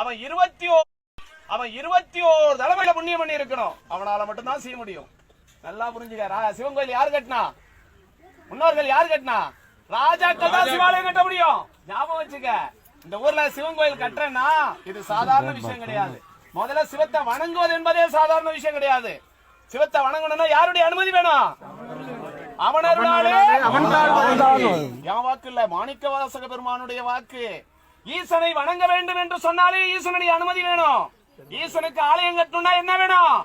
அவன் இருபத்தி ஓ அவன் இருபத்தி ஓர் தலைமையில புண்ணியம் பண்ணி இருக்கணும் அவனால மட்டும்தான் செய்ய முடியும். நல்லா புரிஞ்சுக்க. சிவன் கோயில் யார் கட்டினா? முன்னோர்கள் யார் கட்டினா? ராஜாக்கள் தான் சிவாலயம் கட்ட முடியும். ஞாபகம் வச்சுக்க. இந்த ஊர்ல சிவன் கோயில் கட்டுறேன்னா இது சாதாரண விஷயம் கிடையாது. முதல்ல சிவத்தை வணங்குவது என்பதே சாதாரண விஷயம் கிடையாது. சிவத்தை வணங்கணும்னா யாருடைய அனுமதி வேணும்? அவனருளாலே என் வாக்கு இல்ல. மாணிக்க வாசக பெருமானுடைய வாக்கு. ஈசனை வணங்க வேண்டும் என்று சொன்னாலே ஈசனுடைய அனுமதி வேணும். ஈசனுக்கு ஆலயம் கட்டணும்னா என்ன வேணும்?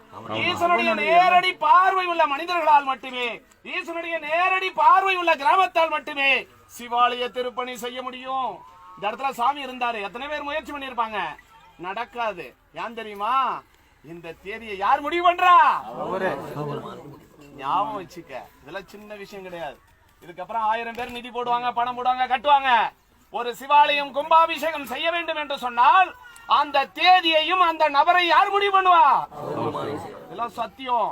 ஈசனுடைய நேரடி பார்வை உள்ள மனிதர்களால் மட்டுமே ஈசனுடைய நேரடி பார்வை உள்ள கிராமத்தால் மட்டுமே சிவாலய திருப்பணி செய்ய முடியும். இந்த இடத்துல சாமி இருந்தாரு. எத்தனை பேர் முயற்சி பண்ணிருப்பாங்க நடக்காது. ஏன் தெரியுமா? இந்த தேதியை யார் முடிவு பண்றா? ஞாபகம் வச்சுக்க. இதெல்லாம் சின்ன விஷயம் கிடையாது. இதுக்கப்புறம் ஆயிரம் பேர் நிதி போடுவாங்க பணம் போடுவாங்க கட்டுவாங்க. ஒரு சிவாலயம் கும்பாபிஷேகம் செய்ய வேண்டும் என்று சொன்னால் அந்த தேதியையும் அந்த நபரை யார் முடிவு பண்ணுவா இதெல்லாம் சத்தியம்.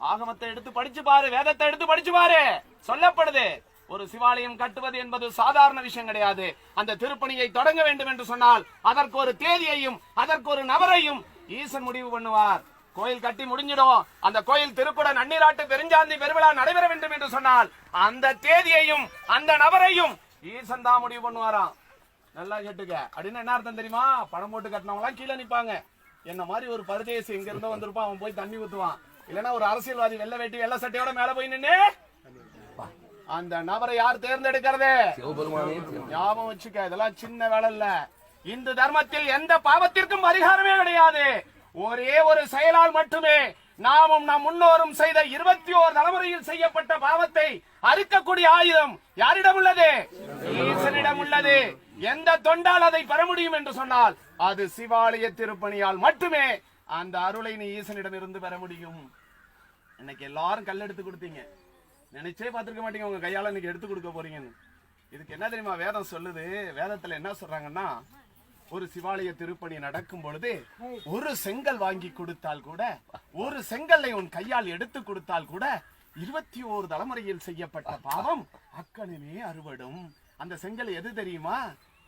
ஆகமத்தை எடுத்து படிச்சு பாரு வேதத்தை எடுத்து படிச்சு பாரு. சொல்லப்படுது ஒரு சிவாலயம் கட்டுவது என்பது சாதாரண விஷயம் கிடையாது. அந்த திருப்பணியை தொடங்க வேண்டும் என்று சொன்னால் அதற்கு ஒரு தேதியையும் அதற்கு ஒரு நபரையும் ஈசன் முடிவு பண்ணுவார். கோயில் கட்டி முடிஞ்சிடும். அந்த கோயில் திருக்குட நன்னீராட்டு பெருஞ்சாந்தி பெருவிழா நடைபெற வேண்டும் என்று சொன்னால் அந்த தேதியையும் அந்த நபரையும் ஈசன் தான் முடிவு பண்ணுவாராம். நல்லா கேட்டுக்க. அப்படின்னு என்ன அர்த்தம் தெரியுமா? பணம் போட்டு கட்டினவங்களாம் கீழே நிப்பாங்க. என்ன மாதிரி ஒரு பரதேசி எங்க இருந்தோ வந்திருப்பான் அவன் போய் தண்ணி ஊத்துவான். இல்லனா ஒரு அரசியல்வாதி வெள்ளை வேட்டி வெள்ளை சட்டையோட மேல போய் நின்னு அந்த நபரை யார் தேர்ந்தெடுக்கிறது? ஞாபகம் வச்சுக்க இதெல்லாம் சின்ன வேலை இல்ல. இந்து தர்மத்தில் எந்த பாவத்திற்கும் பரிகாரமே கிடையாது. ஒரே ஒரு செயலால் மட்டுமே நாமும் நம் முன்னோரும் செய்த இருபத்தி ஓர் தலைமுறையில் செய்யப்பட்ட பாவத்தை அறுக்கக்கூடிய ஆயுதம் யாரிடம் உள்ளது? ஈசனிடம் உள்ளது. எந்த தொண்டால் அதை பெற முடியும் என்று சொன்னால் அது சிவாலய திருப்பணியால் மட்டுமே அந்த அருளை நீ ஈசனிடம் இருந்து பெற முடியும். இன்னைக்கு எல்லாரும் கல் எடுத்து கொடுத்தீங்க. நினைச்சே பார்த்துருக்க மாட்டீங்க உங்க கையால இன்னைக்கு எடுத்து கொடுக்க போறீங்கன்னு. இதுக்கு என்ன தெரியுமா வேதம் சொல்லுது? வேதத்துல என்ன சொல்றாங்கன்னா ஒரு சிவாலய திருப்பணி நடக்கும் பொழுது ஒரு செங்கல் வாங்கி கொடுத்தால் கூட ஒரு செங்கல்லை உன் கையால் எடுத்து கொடுத்தால் கூட இருபத்தி ஓரு தலைமுறையில் செய்யப்பட்ட பாவம் அக்கனிமே அறுவடும் அந்த செங்கல் எது தெரியுமா?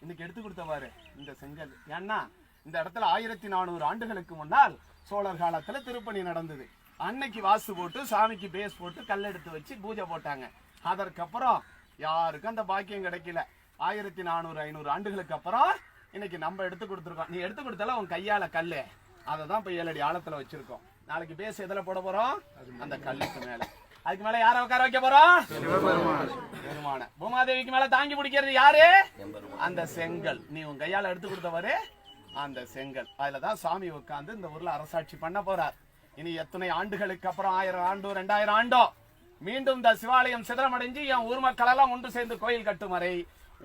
இன்னைக்கு எடுத்து கொடுத்தவாரு இந்த செங்கல். ஏன்னா இந்த இடத்துல ஆயிரத்தி நானூறு ஆண்டுகளுக்கு முன்னால் சோழர் காலத்துல திருப்பணி நடந்தது. அன்னைக்கு வாசு போட்டு சாமிக்கு பேஸ் போட்டு கல் எடுத்து வச்சு பூஜை போட்டாங்க. அதற்கப்புறம் யாருக்கும் அந்த பாக்கியம் கிடைக்கல. ஆயிரத்தி நானூறு ஐநூறு ஆண்டுகளுக்கு அப்புறம் இன்னைக்கு நம்ம எடுத்து கொடுத்துருக்கோம். நீ எடுத்து கொடுத்தால உன் கையால கல்லு. அதை தான் இப்போ ஏழடி ஆழத்துல வச்சிருக்கோம். நாளைக்கு பேஸ் எதுல போட போறோம்? அந்த கல்லுக்கு மேலே. அதுக்கு மேல யார உட்கார வைக்க போறோம்? பெருமான. பூமாதேவிக்கு மேல தாங்கி பிடிக்கிறது யாரு? அந்த செங்கல். நீ உன் கையால எடுத்து கொடுத்தவரு அந்த செங்கல். அதுலதான் சாமி உட்கார்ந்து இந்த ஊர்ல அரசாட்சி பண்ண போறார். இனி எத்தனை ஆண்டுகளுக்கு அப்புறம்? ஆயிரம் ஆண்டு ரெண்டாயிரம் ஆண்டோ. மீண்டும் இந்த சிவாலயம் சிதறமடைஞ்சு என் ஊர் மக்கள் எல்லாம் ஒன்று சேர்ந்து கோயில் கட்டும் வரை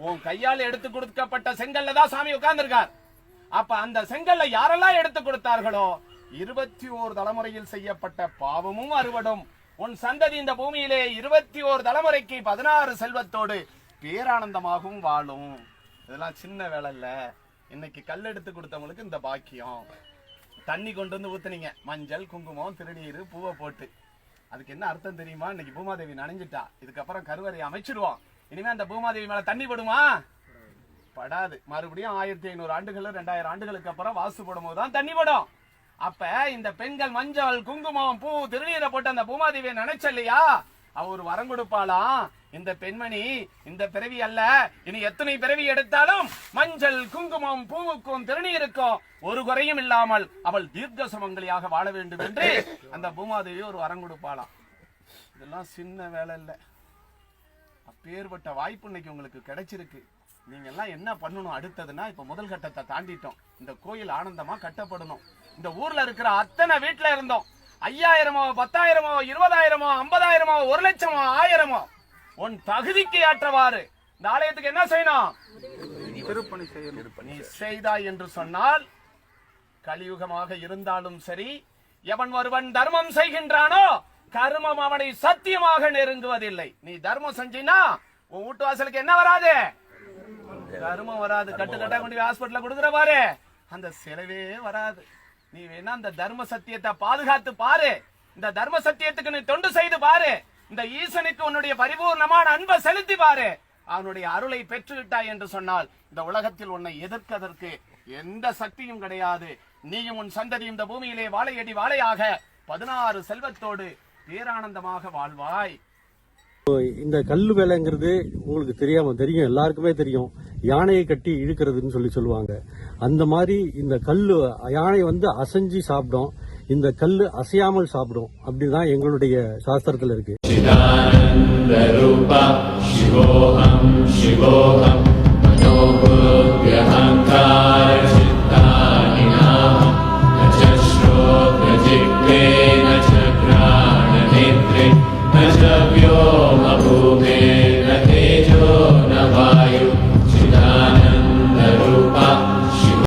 உன் கையால் எடுத்து கொடுக்கப்பட்ட செங்கல்ல தான் சாமி உட்கார்ந்துருக்கார். அப்ப அந்த செங்கல்ல யாரெல்லாம் எடுத்து கொடுத்தார்களோ? இருபத்தி ஓர் தலைமுறையில் செய்யப்பட்ட பாவமும் அறுவடும். உன் சந்ததி இந்த பூமியிலே இருபத்தி ஓர் தலைமுறைக்கு பதினாறு செல்வத்தோடு பேரானந்தமாகவும் வாழும். இதெல்லாம் சின்ன வேலை இல்லை. இன்னைக்கு கல் எடுத்து கொடுத்தவங்களுக்கு இந்த பாக்கியம். தண்ணி கொண்டு வந்து ஊத்துனீங்க. மஞ்சள் குங்குமம் திருநீர் பூவை போட்டு. அதுக்கு என்ன அர்த்தம் தெரியுமா? இன்னைக்கு பூமாதேவி நனைஞ்சிட்டா. இதுக்கப்புறம் கருவறை அமைச்சிடுவோம் இனிமே அந்த பூமாதேவி மேல தண்ணி படுமா? படாது. மறுபடியும் ஆயிரத்தி ஐநூறு ஆண்டுகள் ரெண்டாயிரம் ஆண்டுகளுக்கு அப்புறம் வாசு போடும்போது தான் தண்ணி படும். அப்ப இந்த பெண்கள் மஞ்சள் குங்குமம் பூ திருநீரை போட்டு அந்த பூமாதேவியை நினைச்ச இல்லையா? அவ ஒரு வரம் கொடுப்பாளாம் இந்த பெண்மணி இந்த பிறவி அல்ல. இனி எத்தனை பிறவி எடுத்தாலும் மஞ்சள் குங்குமம் பூவுக்கும் திருநீருக்கும் ஒரு குறையும் இல்லாமல் அவள் தீர்க்க சுமங்கலியாக வாழ வேண்டும் என்று அந்த பூமாதேவி ஒரு வரம் கொடுப்பாளாம் இதெல்லாம் சின்ன வேலை இல்லை. அப்பேற்பட்ட வாய்ப்பு இன்னைக்கு உங்களுக்கு கிடைச்சிருக்கு. நீங்க எல்லாம் என்ன பண்ணணும்? அடுத்ததுன்னா இப்ப முதல் கட்டத்தை தாண்டிட்டோம். இந்த கோயில் ஆனந்தமா கட்டப்படணும். இந்த ஊர்ல இருக்கிற அத்தனை வீட்டுல இருந்தோம். ஐயாயிரமோ பத்தாயிரமோ இருபதாயிரமோ ஐம்பதாயிரமோ ஒரு லட்சமோ ஆயிரமோ. உன் தகுதிக்கு ஏற்றவாறு. இந்த ஆலயத்துக்கு என்ன செய்யணும்? நீ செய்தாய் என்று சொன்னால் கலியுகமாக இருந்தாலும் சரி எவன் ஒருவன் தர்மம் செய்கின்றானோ கர்மம் அவனை சத்தியமாக நெருங்குவதில்லை. நீ தர்மம் செஞ்சினா உன் வீட்டு வாசலுக்கு என்ன வராது? கர்மம் வராது. கட்டு கட்டா கொண்டு ஹாஸ்பிட்டல்ல கொடுக்குற பாரு. அந்த செலவே வராது. நீ வேணா அந்த தர்ம சத்தியத்தை பாதுகாத்து பாரு. இந்த தர்ம சத்தியத்துக்கு நீ தொண்டு செய்து பாரு. இந்த ஈசனுக்கு உன்னுடைய பரிபூர்ணமான அன்பை செலுத்தி பாரு. அவனுடைய அருளை பெற்றுவிட்டாய் என்று சொன்னால் இந்த உலகத்தில் உன்னை எதிர்ப்பதற்கு எந்த சக்தியும் கிடையாது. நீயும் உன் சந்ததியும் இந்த பூமியிலே வாழையடி வாழையாக பதினாறு செல்வத்தோடு பேரானந்தமாக வாழ்வாய். இந்த கல்லு வேலைங்கிறது உங்களுக்கு தெரியாம தெரியும் எல்லாருக்குமே தெரியும். யானையை கட்டி இழுக்கிறதுன்னு சொல்லி சொல்லுவாங்க. அந்த மாதிரி இந்த கல்லு யானை வந்து அசைஞ்சு சாப்பிடும். இந்த கல் அசையாமல் சாப்பிடும். அப்படிதான் எங்களுடைய சாஸ்திரத்துல இருக்கு.